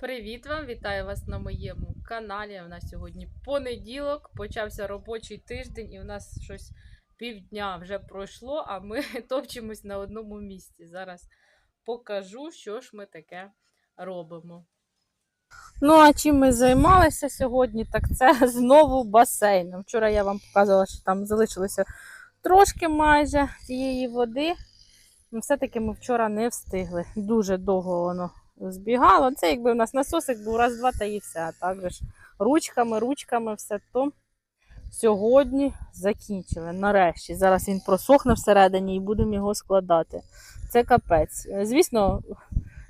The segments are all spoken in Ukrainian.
Привіт вам! Вітаю вас на моєму каналі. У нас сьогодні понеділок, почався робочий тиждень, і у нас щось півдня вже пройшло, а ми топчемось на одному місці. Зараз покажу, що ж ми таке робимо. Ну, а чим ми займалися сьогодні, так це знову басейном. Вчора я вам показувала, що там залишилося трошки майже тієї води. Ну, Все-таки ми вчора не встигли. Дуже довго воно збігало. Це якби у нас насосик був раз-два та і все. А так ручками, ручками все то сьогодні закінчили. Нарешті. Зараз він просохне всередині і будемо його складати. Це капець. Звісно,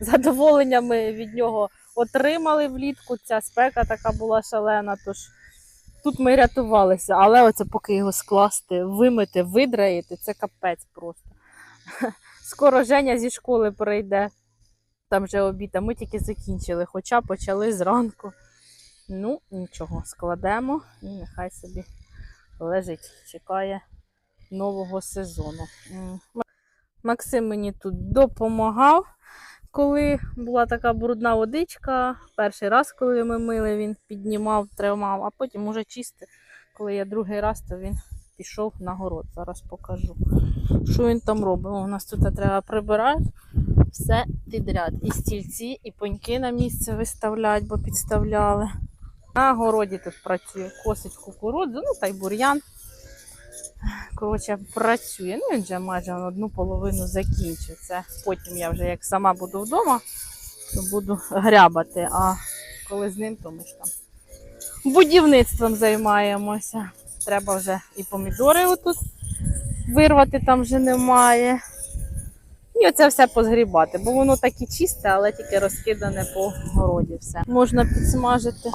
задоволення ми від нього отримали влітку. Ця спека така була шалена. Тож тут ми рятувалися. Але оце поки його скласти, вимити, видраїти, це капець просто. Скоро Женя зі школи прийде. Там вже обід, а ми тільки закінчили, хоча почали зранку. Ну, нічого, складемо і нехай собі лежить, чекає нового сезону. Максим мені тут допомагав, коли була така брудна водичка. Перший раз, коли ми мили, він піднімав, тримав, а потім уже чистив. Коли я другий раз, то він пішов на город. Зараз покажу, що він там робить. О, у нас тут треба прибирати все підряд. І стільці, і пеньки на місце виставлять, бо підставляли. На городі тут працює, косить кукурудзу, ну та й бур'ян. Коротше, працює. Ну, він вже майже одну половину закінчив. Потім я вже як сама буду вдома, то буду грябати. А коли з ним, то ми ж там будівництвом займаємося. Треба вже і помідори отут вирвати, там вже немає. І оце все позгрібати, бо воно так і чисте, але тільки розкидане по городі все. Можна підсмажити.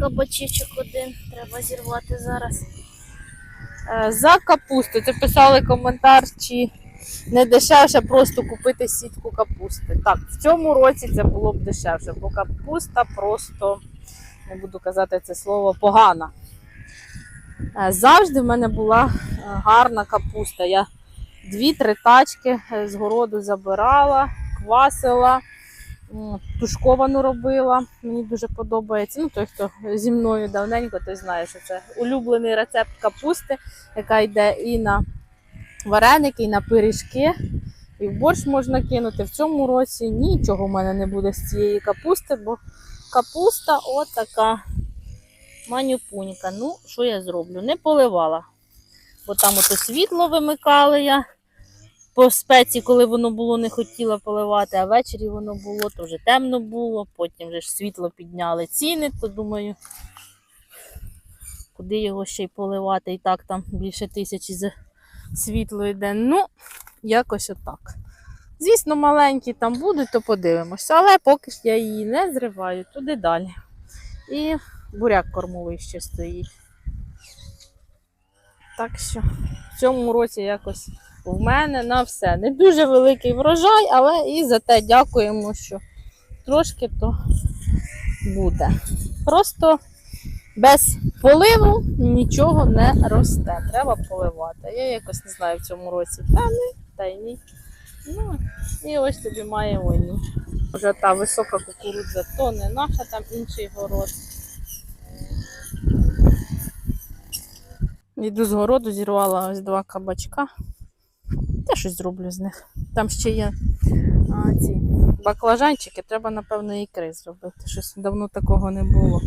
Кабачечок один треба зірвати зараз. Е, За капусту. Це писали коментар, чи не дешевше просто купити сітку капусти. Так, в цьому році це було б дешевше, бо капуста просто, не буду казати це слово, погана. Е, Завжди в мене була е, гарна капуста. Я дві-три тачки е, з городу забирала, квасила, тушковану робила. Мені дуже подобається. Ну, той, хто зі мною давненько, той знає, що це улюблений рецепт капусти, яка йде і на вареники, і на пиріжки. І в борщ можна кинути. В цьому році нічого в мене не буде з цієї капусти, бо капуста отака манюпунька. Ну, що я зроблю? Не поливала. Бо там ото світло вимикали я по спеці, коли воно було, не хотіла поливати, а ввечері воно було, то вже темно було, потім вже ж світло підняли ціни, то думаю, куди його ще й поливати, і так там більше тисячі за світло йде. Ну, якось отак. Звісно, маленькі там будуть, то подивимося, але поки ж я її не зриваю, туди далі. І буряк кормовий ще стоїть. Так що в цьому році якось в мене на все. Не дуже великий врожай, але і за те дякуємо, що трошки то буде. Просто без поливу нічого не росте. Треба поливати. Я якось не знаю в цьому році. Та не, та й ні. Ну, і ось тобі маємо ні. Вже та висока кукурудза, то не наша, там інший город. Йду з городу, зірвала ось два кабачка. Та щось зроблю з них. Там ще є а, ці баклажанчики, треба, напевно, ікри зробити. Щось давно такого не було.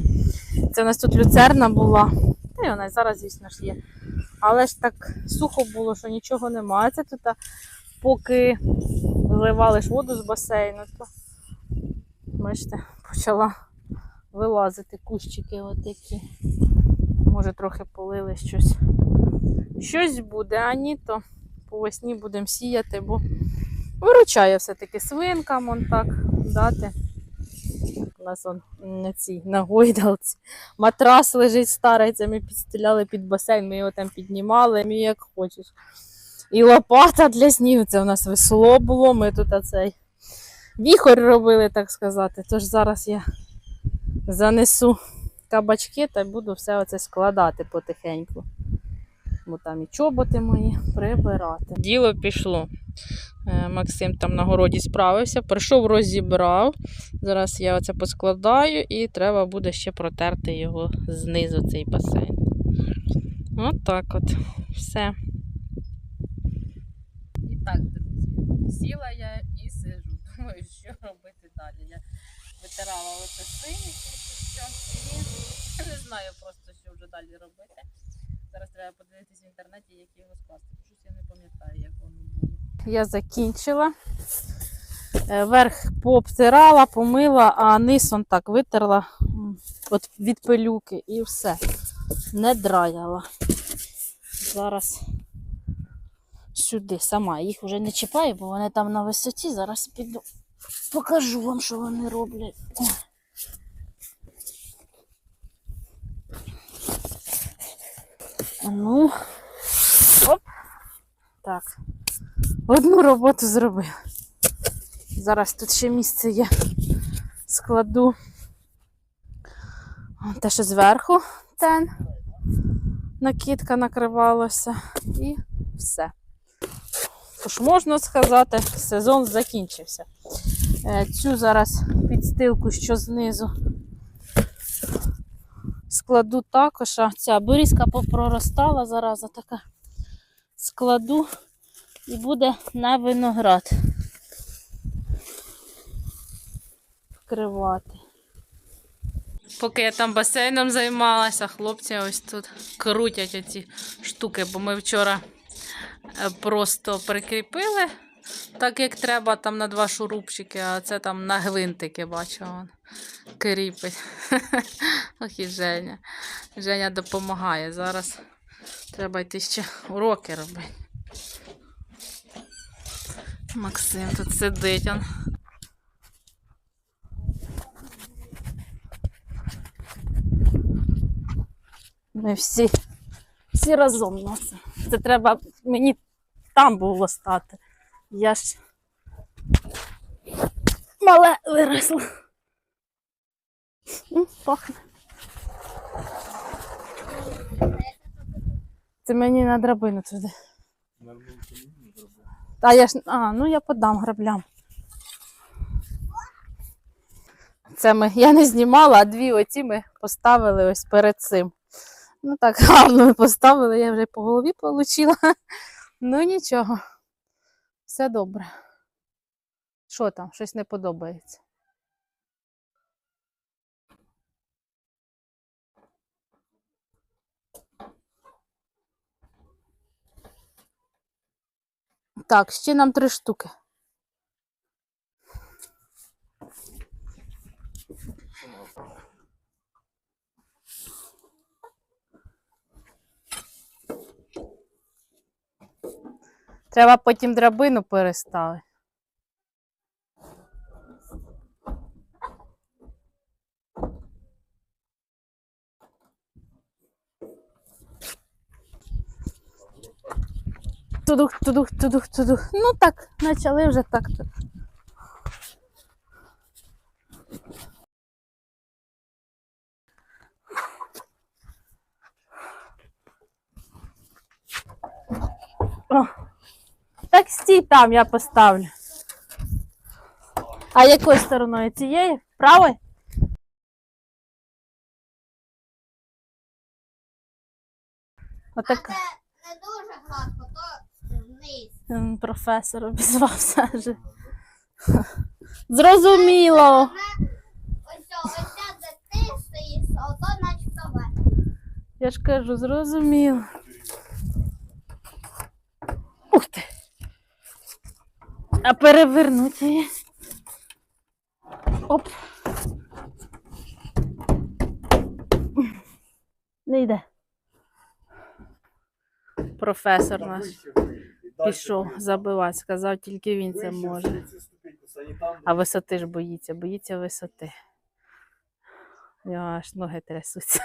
Це у нас тут люцерна була. Та й вона зараз, звісно ж, є. Але ж так сухо було, що нічого немає. Це тут, поки вливали ж воду з басейну, то бачите, почала вилазити кущики отакі. Може, трохи полили щось. Щось буде, а ні, то по весні будемо сіяти, бо виручає все-таки свинкам он так дати. У нас он на цій на гойдалці. Матрас лежить старий, це ми підстеляли під басейн, ми його там піднімали, і як хочеш. І лопата для снігу, це у нас весело було, ми тут оцей віхор робили, так сказати. Тож зараз я занесу кабачки та буду все оце складати потихеньку. Бо там і чоботи мої прибирати. Діло пішло. Е, Максим там на городі справився, прийшов, розібрав. Зараз я оце поскладаю і треба буде ще протерти його знизу, цей басейн. От так от. Все. І так, друзі, сіла я і сижу. Думаю, що робити далі. Я витирала оце сині тільки що. І не знаю просто, що вже далі робити. Зараз треба подивитися в інтернеті, як його скласти. Щось я не пам'ятаю, як воно було. Я закінчила. Е, Верх пообтирала, помила, а низ он так витерла от від пилюки і все. Не драяла. Зараз сюди сама. Їх вже не чіпаю, бо вони там на висоті. Зараз піду. Покажу вам, що вони роблять. О. А Ну. Оп. Так. Одну роботу зробила. Зараз тут ще місце є. Складу те, що зверху тен. Накидка накривалася. І все. Тож можна сказати, сезон закінчився. Е, Цю зараз підстилку, що знизу, складу також. А ця берізка попроростала, зараза така. Складу і буде на виноград. Вкривати. Поки я там басейном займалася, хлопці ось тут крутять оці штуки, бо ми вчора е, просто прикріпили так, як треба, там на два шурупчики, а це там на гвинтики, бачу, он кріпить. Ох і Женя. Женя допомагає. Зараз треба йти ще уроки робити. Максим тут сидить. Он. Ми всі, всі разом носимо. Це треба мені там було стати. Я ж мале виросла. Пахне. Це мені на драбину туди. Та я ж. А, ну я подам граблям. Це ми. Я не знімала, а дві оці ми поставили ось перед цим. Ну так гарно ми поставили, я вже по голові отримала. Ну нічого. Все добре. Що там? Щось не подобається. Так, ще нам три штуки. Треба потім драбину переставити. Тудух, тудух, тудух, тудух. Ну так, почали вже так. то О, так стій там, я поставлю. А якою стороною? Цією? Правою? Отак. не дуже гладко, то вниз. Професор обізвався вже. Зрозуміло. Ось ось ця, де ти стоїш, ото начебто вверх. Я ж кажу, зрозуміло. Ух ти. А перевернути її. Оп. Не йде. Професор наш пішов забивати, сказав, тільки він це може. А висоти ж боїться, боїться висоти. У нього аж ноги трясуться.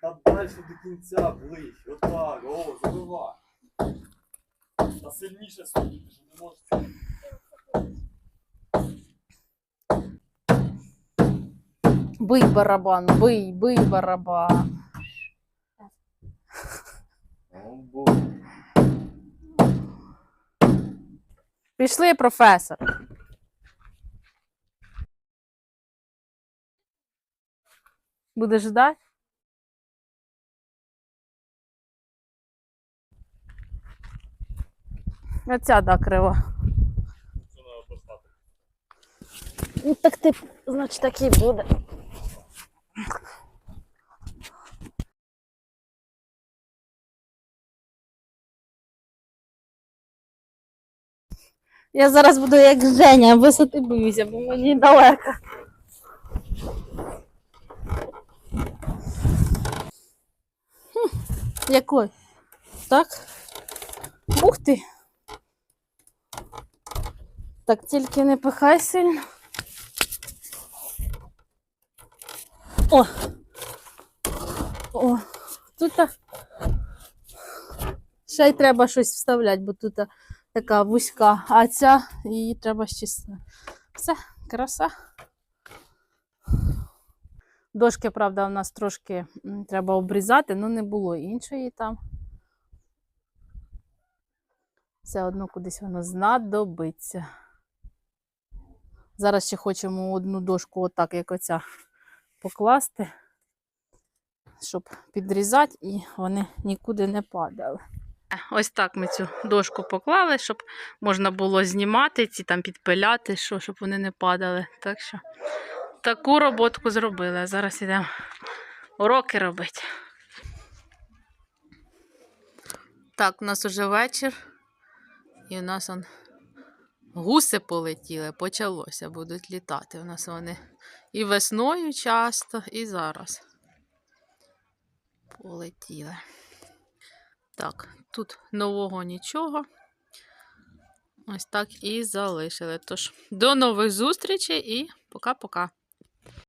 Та далі до кінця ближче. Отак, о, забивай. Та сильніше сидіти, що не можеш. Бий барабан, бий, бий барабан. О, Боже. Пішли, професор. Будеш ждати? Оця да крива. Це треба поставити. Ну так ти, значить, так і буде. Я зараз буду як Женя, висоти боюся, бо мені далеко. Хм, Якой? Так? Ух ти! Так, тільки не пихай сильно. О! О! Тут. Ще й треба щось вставляти, бо тут така вузька, а ця її треба щасти. Все, краса. Дошки, правда, у нас трошки треба обрізати, але не було іншої там. Все одно кудись воно знадобиться. Зараз ще хочемо одну дошку, отак, як оця, покласти, щоб підрізати і вони нікуди не падали. Ось так ми цю дошку поклали, щоб можна було знімати ці там підпиляти, що, щоб вони не падали. Так що таку роботку зробили. А зараз йдемо уроки робити. Так, у нас уже вечір. І у нас он гуси полетіли, почалося, будуть літати. У нас вони і весною часто, і зараз. Полетіли. Так, тут нового нічого. Ось так і залишили. Тож, до нових зустрічей і пока-пока.